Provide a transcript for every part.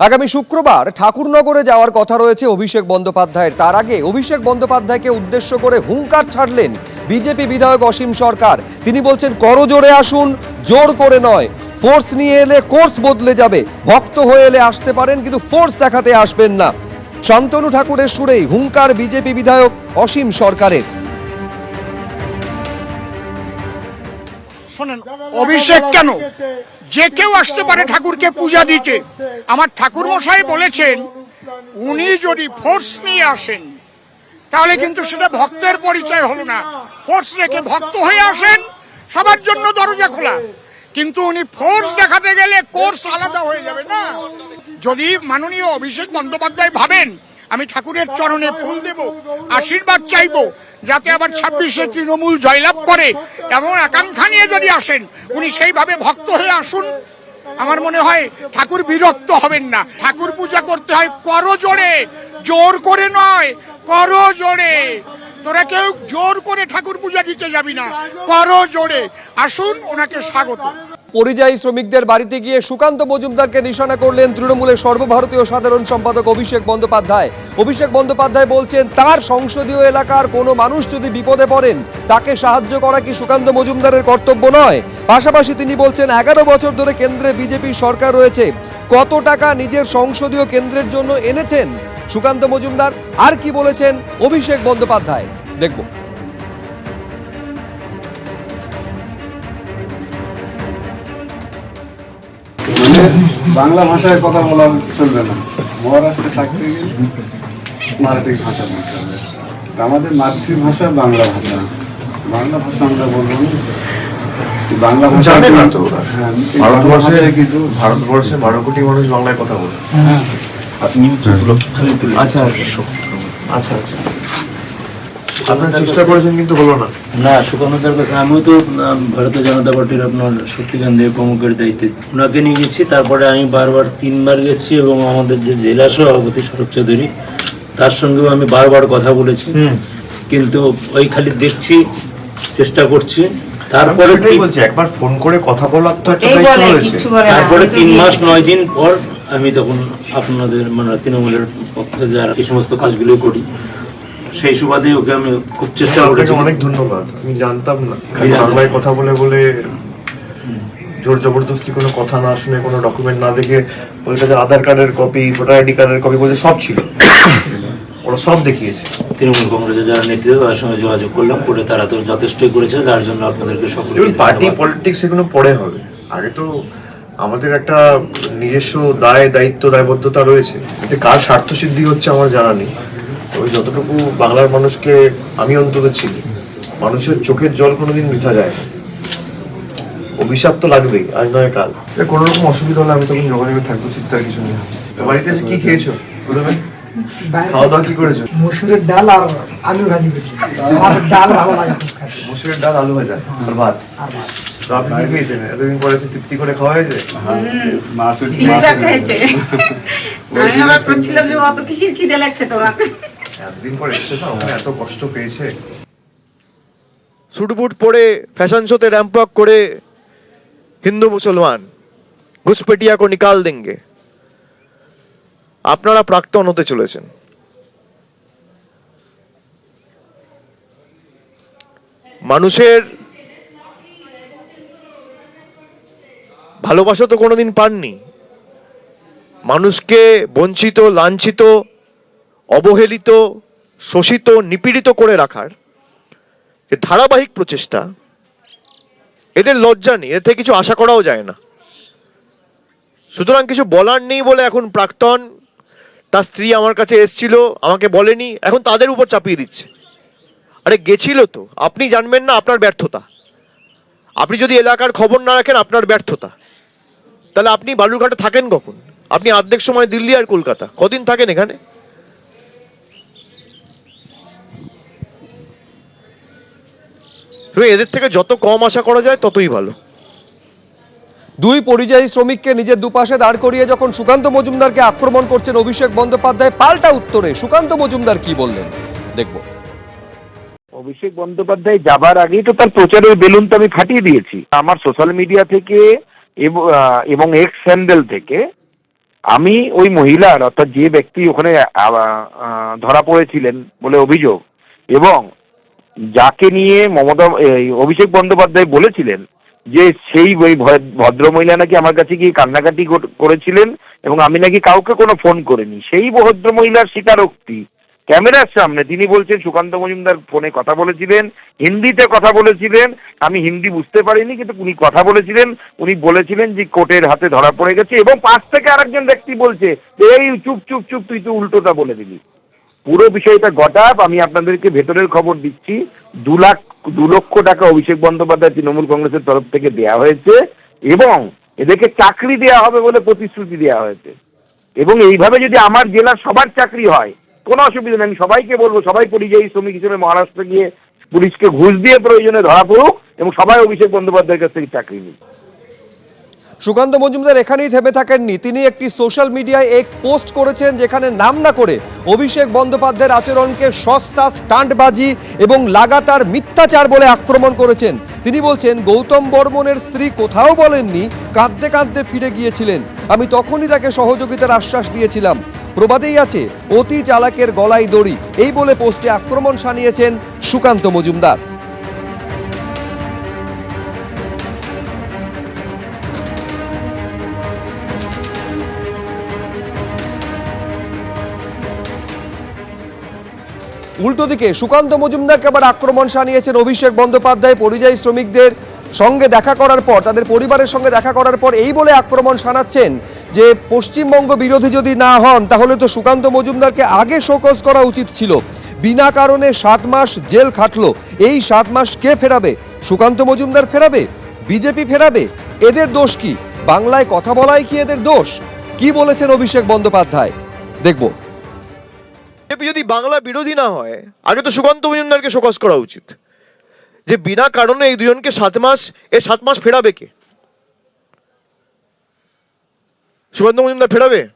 আগামী শুক্রবার ঠাকুরনগরে যাওয়ার কথা রয়েছে অভিষেক বন্দ্যোপাধ্যায়ের। তার আগে অভিষেক বন্দ্যোপাধ্যায়কে উদ্দেশ্য করে হুঙ্কার ছাড়লেন বিজেপি বিধায়ক অসীম সরকার। তিনি বলছেন করজোরে আসুন, জোর করে নয়। ফোর্স নিয়ে এলে কোর্স বদলে যাবে। ভক্ত হয়ে এলে আসতে পারেন, কিন্তু ফোর্স দেখাতে আসবেন না। শান্তনু ঠাকুরের সুরেই হুঙ্কার বিজেপি বিধায়ক অসীম সরকারের। শোনেন অভিষেক কেন? যে কেউ আসতে পারে ঠাকুরকে পূজা দিতে। আমার ঠাকুর মশাই বলেছেন উনি যদি ফোর্স নিয়ে আসেন তাহলে কিন্তু সেটা ভক্তের পরিচয় হলো না। ফোর্স রেখে ভক্ত হয়ে আসেন সবার জন্য দরজা খোলা। কিন্তু উনি ফোর্স দেখাতে গেলে কোর্স আলাদা হয়ে যাবে না। যদি মাননীয় অভিষেক বন্দ্যোপাধ্যায় ভাবেন আমি ঠাকুরের চরণে ফুল দেব, আশীর্বাদ চাইব, যাতে আবার ছাব্বিশে তৃণমূল জয়লাভ করে। এমন আকাঙ্ক্ষা নিয়ে যদি আসেন, উনি সেইভাবে ভক্ত হয়ে আসুন। আমার মনে হয় ঠাকুর বিরক্ত হবেন না। ঠাকুর পূজা করতে হয় করো জোরে, জোর করে নয়, করো জোরে। তোরা কেউ জোর করে ঠাকুর পূজা দিতে যাবি না, করো জোরে। আসুন, ওনাকে স্বাগত। পরিযায়ী শ্রমিকদের বাড়িতে গিয়ে সুকান্ত মজুমদারকে নিশানা করলেন তৃণমূলের সর্বভারতীয় সাধারণ সম্পাদক অভিষেক বন্দ্যোপাধ্যায়। অভিষেক বন্দ্যোপাধ্যায় বলছেন, তার সংসদীয় এলাকার কোনো মানুষ যদি বিপদে পড়েন, তাকে সাহায্য করা কি সুকান্ত মজুমদারের কর্তব্য নয়? পাশাপাশি তিনি বলছেন, এগারো বছর ধরে কেন্দ্রে বিজেপি সরকার রয়েছে। কত টাকা নিজের সংসদীয় কেন্দ্রের জন্য এনেছেন? সুকান্ত মজুমদার, আর কি বলেছেন? অভিষেক বন্দ্যোপাধ্যায়। দেখব। মানে? বাংলা ভাষায় কথা বলা চলবে না। মহারাষ্ট্রে থাকতে গেলে মারাঠি ভাষা বলতে হবে। আমাদের মাতৃভাষা বাংলা ভাষা। বাংলা ভাষা আমরা বলব না। বাংলা ভাষা না তো হ্যাঁ, ভারতবর্ষে কিছু ভারতবর্ষে বারো কোটি মানুষ বাংলায় কথা বলে। হ্যাঁ। আচ্ছা আচ্ছা। আচ্ছা আচ্ছা। আপনার চেষ্টা করেছেন কিন্তু হলো না। না সুকান্তর কাছে আমিও তো ভারতীয় জনতা পার্টির আপনার শক্তিকান্ত দেব প্রমুখের দায়িত্বে। ওনাকে নিয়ে গেছি তারপরে আমি বারবার তিনবার গেছি এবং আমাদের যে জেলা সভাপতি শরৎ চৌধুরী তার সঙ্গেও আমি বারবার কথা বলেছি। কিন্তু ওই খালি দেখছি চেষ্টা করছি। তারপরে বলছি একবার ফোন করে কথা বলার তো একটা দায়িত্ব রয়েছে। তারপরে তিন মাস নয় দিন পর আমি তখন আপনাদের মানে তৃণমূলের পক্ষে যারা এই সমস্ত কাজগুলো করি সেই সুবাদে ওকে আমি খুব চেষ্টা করেছি। অনেক ধন্যবাদ। আমি জানতাম না। বাংলায় কথা বলে বলে জোর জবরদস্তি কোনো কথা না শুনে কোনো ডকুমেন্ট না দেখে ওই কাছে আধার কার্ডের কপি ভোটার আইডি কার্ডের কপি বলে সব ছিল। ওরা সব দেখিয়েছে। তৃণমূল কংগ্রেসের যারা নেতৃত্ব তাদের সঙ্গে যোগাযোগ করলাম করে তারা তো যথেষ্টই করেছে যার জন্য আপনাদেরকে দেখুন পার্টি পলিটিক্স এগুলো পরে হবে। আগে তো আমাদের একটা নিজস্ব দায় দায়িত্ব দায়বদ্ধতা রয়েছে। এতে কার স্বার্থ সিদ্ধি হচ্ছে আমার জানা নেই। তবে যতটুকু বাংলার মানুষকে আমি অন্তত চিনি মানুষের চোখের জল কোনোদিন বৃথা যায় না। অভিশাপ তো লাগবেই আজ নয় কাল। কোনো রকম অসুবিধা হলে আমি তখন যোগাযোগে থাকব চিন্তার কিছু নেই। বাড়িতে এসে কি খেয়েছো? প্রথমে? খাওয়া দাওয়া কি করেছ? মসুরের ডাল আর আলু ভাজি করছি। আর ডাল ভালো লাগে মসুরের ডাল আলু ভাজা আর ভাত? তো আপনি কি খেয়েছেন? এতদিন পরে এসে তৃপ্তি করে খাওয়া হয়েছে? তিনটা খেয়েছে। আমি আবার করছিলাম যে অত কিসির খিদে লাগছে তোমার। এতদিন পর ওখানে এত কষ্ট পেয়েছে। সুটবুট পরে ফ্যাশন শোতে র্যাম্প করে হিন্দু মুসলমান ঘুসপেটিয়া কো নিকাল দেঙ্গে। আপনারা প্রাক্তন হতে চলেছেন। মানুষের ভালোবাসা তো কোনোদিন পাননি। মানুষকে বঞ্চিত, লাঞ্ছিত অবহেলিত, শোষিত, নিপীড়িত করে রাখার যে ধারাবাহিক প্রচেষ্টা, এদের লজ্জা নেই থেকে কিছু আশা করাও যায় না। সুতরাং কিছু বলার নেই বলে এখন প্রাক্তন তার স্ত্রী আমার কাছে এসছিল, আমাকে বলেনি, এখন তাদের উপর চাপিয়ে দিচ্ছে। আরে গেছিল তো, আপনি জানবেন না আপনার ব্যর্থতা। আপনি যদি এলাকার খবর না রাখেন, আপনার ব্যর্থতা। তাহলে আপনি বালুরঘাটে থাকেন কখন? আপনি অর্ধেক সময় দিল্লি আর কলকাতা, কদিন থাকেন এখানে? তবে এদের থেকে যত কম আশা করা যায় ততই ভালো। দুই পরিযায়ী শ্রমিককে নিজের দুপাশে দাঁড় করিয়ে যখন সুকান্ত মজুমদারকে আক্রমণ করছেন অভিষেক বন্দ্যোপাধ্যায় পাল্টা উত্তরে। সুকান্ত মজুমদার কি বললেন? দেখব। অভিষেক বন্দ্যোপাধ্যায় যাবার আগেই তো তার প্রচারের বেলুন তো আমি ফাটিয়ে দিয়েছি। আমার সোশ্যাল মিডিয়া থেকে এবং এক্স হ্যান্ডেল থেকে আমি ওই মহিলার অর্থাৎ যে ব্যক্তি ওখানে ধরা পড়েছিলেন বলে অভিযোগ এবং যাকে নিয়ে মমতা অভিষেক বন্দ্যোপাধ্যায় বলেছিলেন যে সেই ওই ভদ- ভদ্রমহিলা নাকি আমার কাছে গিয়ে কান্নাকাটি করেছিলেন এবং আমি নাকি কাউকে কোনো ফোন করিনি। সেই ভদ্রমহিলার স্বীকারোক্তি ক্যামেরার সামনে, তিনি বলছেন, সুকান্ত মজুমদার ফোনে কথা বলেছিলেন, হিন্দিতে কথা বলেছিলেন, আমি হিন্দি বুঝতে পারিনি, কিন্তু উনি কথা বলেছিলেন, উনি বলেছিলেন যে কোর্টের হাতে ধরা পড়ে গেছে এবং পাশ থেকে আরেকজন ব্যক্তি বলছে, এই চুপ চুপ চুপ, তুই তো উল্টোটা বলে দিলি। পুরো বিষয়টা গটাপ আমি আপনাদেরকে ভেতরের খবর দিচ্ছি। দু লাখ, দু লক্ষ টাকা অভিষেক বন্দ্যোপাধ্যায় তৃণমূল কংগ্রেসের তরফ থেকে দেওয়া হয়েছে এবং এদেরকে চাকরি দেওয়া হবে বলে প্রতিশ্রুতি দেওয়া হয়েছে। এবং এইভাবে যদি আমার জেলার সবার চাকরি হয়, কোনো অসুবিধা নেই, আমি সবাইকে বলব, সবাই পরিযায়ী শ্রমিক হিসেবে মহারাষ্ট্রে গিয়ে পুলিশকে ঘুষ দিয়ে প্রয়োজনে ধরা পড়ুক এবং সবাই অভিষেক বন্দ্যোপাধ্যায়ের কাছ থেকে চাকরি নিক। সুকান্ত মজুমদার এখানেই থেমে থাকেননি। তিনি একটি সোশ্যাল মিডিয়ায় এক্স পোস্ট করেছেন যেখানে নাম না করে অভিষেক বন্দ্যোপাধ্যায়ের আচরণকে সস্তা স্টান্টবাজি এবং লাগাতার মিথ্যাচার বলে আক্রমণ করেছেন। তিনি বলছেন, গৌতম বর্মনের স্ত্রী কোথাও বলেননি, কাঁদতে কাঁদতে ফিরে গিয়েছিলেন। আমি তখনই তাকে সহযোগিতার আশ্বাস দিয়েছিলাম। প্রবাদেই আছে, অতি চালাকের গলায় দড়ি। এই বলে পোস্টে আক্রমণ সানিয়েছেন সুকান্ত মজুমদার। উল্টো দিকে, সুকান্ত মজুমদারকে আবার আক্রমণ সানিয়েছেন অভিষেক বন্দ্যোপাধ্যায়। পরিযায়ী শ্রমিকদের সঙ্গে দেখা করার পর, তাদের পরিবারের সঙ্গে দেখা করার পর এই বলে আক্রমণ শানাচ্ছেন যে, পশ্চিমবঙ্গ বিরোধী যদি না হন, তাহলে তো সুকান্ত মজুমদারকে আগে শোকজ করা উচিত ছিল। বিনা কারণে সাত মাস জেল খাটলো। এই সাত মাস কে ফেরাবে? সুকান্ত মজুমদার ফেরাবে? বিজেপি ফেরাবে? এদের দোষ কি? বাংলায় কথা বলাই কি এদের দোষ? কি বলেছেন অভিষেক বন্দ্যোপাধ্যায়? দেখব। বিজেপি যদি বাংলা বিরোধী না হয়, আগে তো সুকান্ত মজুমদারকে শোকজ করা উচিত। যে বিনা কারণে এই দুজনকে সাত মাস, এ সাত মাস ফেরাবে কে? সুকান্ত মজুমদার ফেরাবে?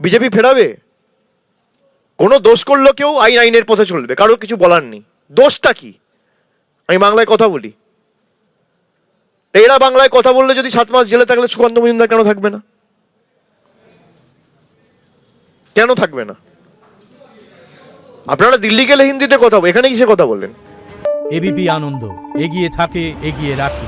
বিজেপি ফেরাবে? কোনো দোষ করল কেউ, আইন আইনের পথে চলবে। কারোর কিছু বলার নেই। দোষটা কি? আমি বাংলায় কথা বলি। এরা বাংলায় কথা বললে যদি সাত মাস জেলে থাকলে সুকান্ত মজুমদার কেন থাকবে না? কেন থাকবে না? আপনারা দিল্লি গেলে হিন্দিতে কথা এখানে কিসে কথা বললেন। এবিপি আনন্দ, এগিয়ে থাকে, এগিয়ে রাখে।